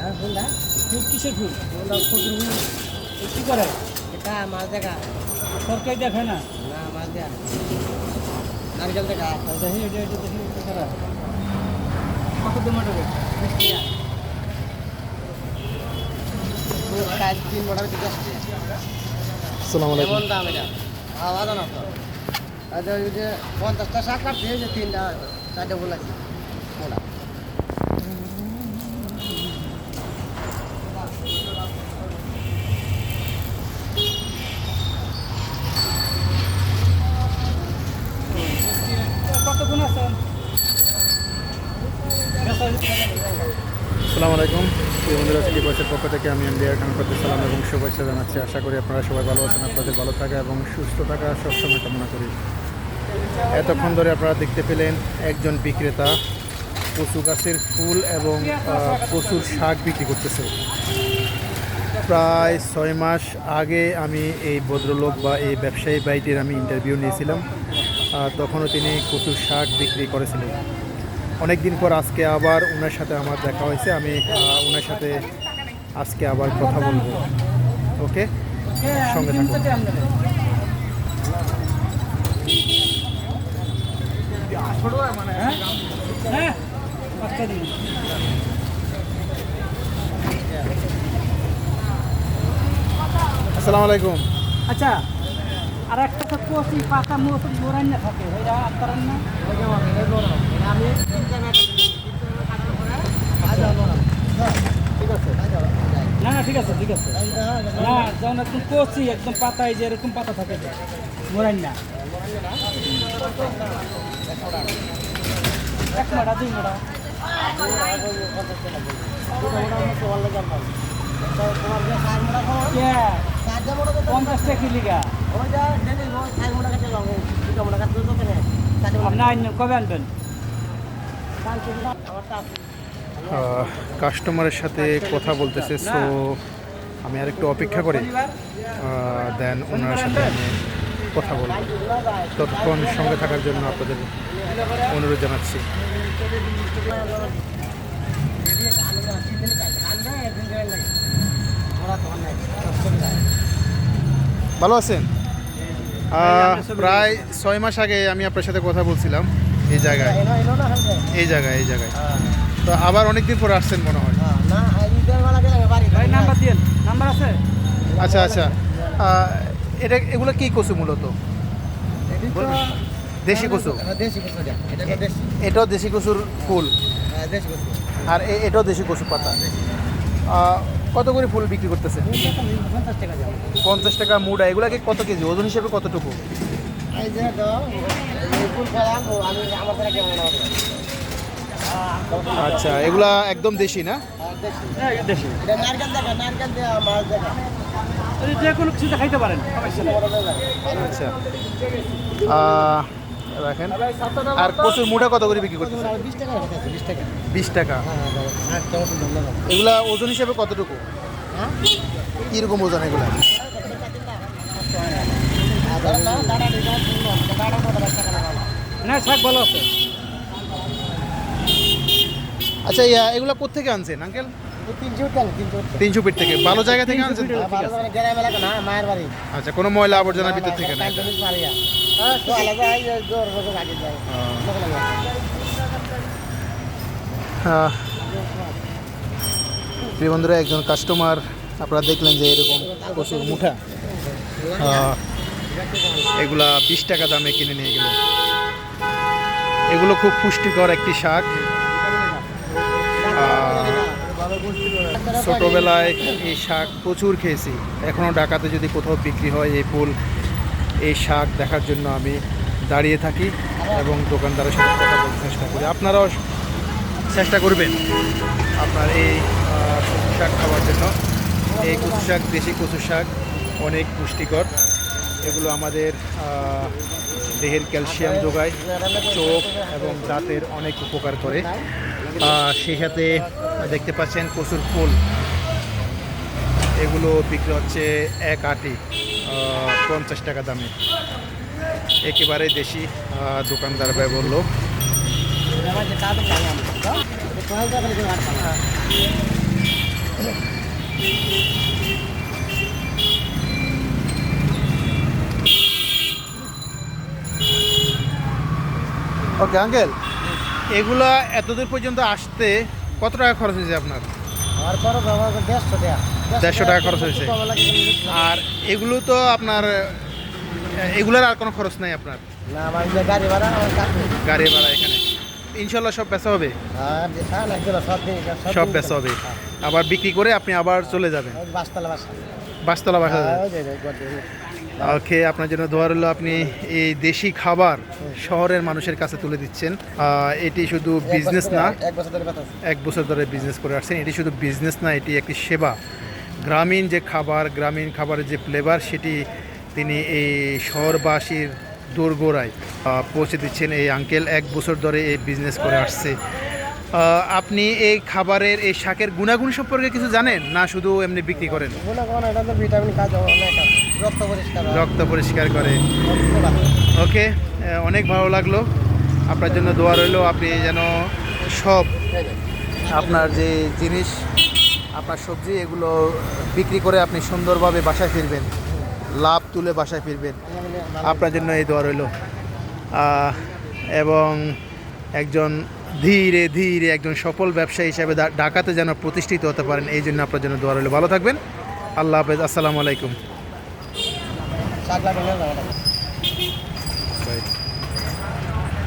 হ্যাঁ কোনটা ফুল কিসের ফুল? কোনটা কচুর ফুল। এ কি করে? এটা মাছ দেখা। তরকারি দেখে না? না মাছ দেখা। নারকেল দেখা। আর দেখি এটা এটা দেখি এটা করা? কত টমেটো কাজ তিন বড় দিকে আসছে। আসসালামু আলাইকুম। কেমন দাম এটা? আওয়াজ না তো। আচ্ছা ওই যে পঞ্চাশটা শাক কাটছে যে তিনটা চারটে ফুল আছে। আসসালামু আলাইকুম। বন্ধুরা সিটি বয়সের পক্ষ থেকে আমি এমডিআর খান করতে সালাম এবং শুভেচ্ছা জানাচ্ছি। আশা করি আপনারা সবাই ভালো আছেন, আপনাদের ভালো থাকা এবং সুস্থ থাকা সবসময় কামনা করি। এতক্ষণ ধরে আপনারা দেখতে পেলেন একজন বিক্রেতা কচু গাছের ফুল এবং কচুর শাক বিক্রি করতেছে। প্রায় ছয় মাস আগে আমি এই ভদ্রলোক বা এই ব্যবসায়ী ভাইটির আমি ইন্টারভিউ নিয়েছিলাম। তখনও তিনি কচুর শাক বিক্রি করেছিলেন। অনেক দিন পর আজকে আবার ওনার সাথে আমার দেখা হয়েছে। আমি ওনার সাথে আজকে আবার কথা বলব। ওকে? সঙ্গে থাকুন। আসসালামু আলাইকুম। আচ্ছা আর একটা তো পাতা মোরাই না থাকে আপনার না আমি তিনটা ম্যাচ আচ্ছা ঠিক আছে না না ঠিক আছে ঠিক আছে। না যখন একদম কচি একদম পাতায় যে এরকম পাতা থাকে মোরাই না। এক মাটা দুই মাটা পঞ্চাশ টাকা কিলিগা আপনি কবে আনবেন? কাস্টমারের সাথে কথা বলতেছে সো আমি আর একটু অপেক্ষা করি দেন ওনার সাথে আমি কথা বলব। ততক্ষণ সঙ্গে থাকার জন্য আপনাদের অনুরোধ জানাচ্ছি। ভালো আছেন? প্রায় ছয় মাস আগে আমি আপনার সাথে কথা বলছিলাম। এই জায়গায়। এই জায়গায় এই জায়গায়। তো আবার অনেকদিন পর আসছেন মনে হয়। ভাই নাম্বার দিন নাম্বার আছে? আচ্ছা আচ্ছা। এটা এগুলো কি কচু মূলত? দেশি কচু? এটাও দেশি কচুর ফুল? আর এটাও দেশি কচু পাতা? কত করে ফুল বিক্রি করতেছে পঞ্চাশ টাকা মুড়া এগুলাকে কত কেজি? ওজন হিসেবে কতটুকু? আচ্ছা এগুলা একদম দেশি না? দেশি নারকেল দেখা নারকেল দেওয়া মাছ দেখা যে কোনো কিছু পারেন আচ্ছা রাখেন আর কচুর মুড়া কত করে বিক্রি করতেছে বিশ টাকা। এগুলা ওজন হিসেবে কতটুকু? হ্যাঁ? কীরকম ওজন এগুলা? না শাক ভালো আছে। আচ্ছা ইয়া এগুলা কোথেকে আনছেন আঙ্কেল? তিনশো ফিট থেকে। ভালো জায়গা থেকে আনছেন? আচ্ছা কোনো ময়লা আবর্জনার ভিতর থেকে না প্রিয় বন্ধুরা একজন কাস্টমার আপনারা দেখলেন যে এরকম প্রচুর মুঠা। এগুলা বিশ টাকা দামে কিনে নিয়ে গেল। এগুলো খুব পুষ্টিকর একটি শাক। ছোটবেলায় এই শাক প্রচুর খেয়েছি। এখনও ঢাকাতে যদি কোথাও বিক্রি হয় এই ফুল, এই শাক দেখার জন্য আমি দাঁড়িয়ে থাকি এবং দোকানদারের সাথে কথা বলতে চেষ্টা করি। আপনারাও চেষ্টা করবেন আপনার এই কচু শাক খাওয়ার জন্য। এই কচু শাক, দেশি কচু শাক অনেক পুষ্টিকর। এগুলো আমাদের দেহের ক্যালসিয়াম যোগায়, চোখ এবং দাঁতের অনেক উপকার করে। সেই সাথে দেখতে পাচ্ছেন কচুর ফুল। এগুলো বিক্রি হচ্ছে এক আটি পঞ্চাশ টাকা দামে। একেবারে দেশি দোকানদার ভাই বলল ওকে আঙ্কেল এগুলা এতদূর পর্যন্ত আসতে কত টাকা খরচ হয়েছে আপনার? দেড়শো টাকা। খরচ হয়েছে। আর এগুলো তো আপনার এগুলার আর কোনো খরচ নাই আপনার? গাড়ি ভাড়া গাড়ি ভাড়া এখানে। ইনশাল্লাহ সব বেচা হবে? সব বেচা হবে। আবার বিক্রি করে আপনি আবার চলে যাবেন। বাসতলা বাসা। হ্যাঁ। ওকে আপনার জন্য দোয়া রইল আপনি এই দেশি খাবার শহরের মানুষের কাছে তুলে দিচ্ছেন। এটি শুধু বিজনেস না এক বছর ধরে বিজনেস করে আসছেন। এটি শুধু বিজনেস না এটি একটি সেবা। গ্রামীণ যে খাবার গ্রামীণ খাবারের যে ফ্লেভার সেটি তিনি এই শহরবাসীর দোরগোড়ায় পৌঁছে দিচ্ছেন। এই আঙ্কেল এক বছর ধরে এই বিজনেস করে আসছে। আপনি এই খাবারের এই শাকের গুণাগুণ সম্পর্কে কিছু জানেন? না শুধু এমনি বিক্রি করেন? রক্ত পরিষ্কার করে। ওকে অনেক ভালো লাগল। আপনার জন্য দোয়া রইল আপনি যেন সব আপনার যে জিনিস আপনার সবজি এগুলো বিক্রি করে আপনি সুন্দরভাবে বাসায় ফিরবেন। লাভ তুলে বাসায় ফিরবেন। আপনার জন্য এই দোয়া রইল। এবং একজন ধীরে ধীরে একজন সফল ব্যবসায়ী হিসাবে ঢাকাতে যেন প্রতিষ্ঠিত হতে পারেন, এই জন্য আপনার জন্য দোয়ার হলে ভালো থাকবেন। আল্লাহ হাফেজ। আসসালামু আলাইকুম।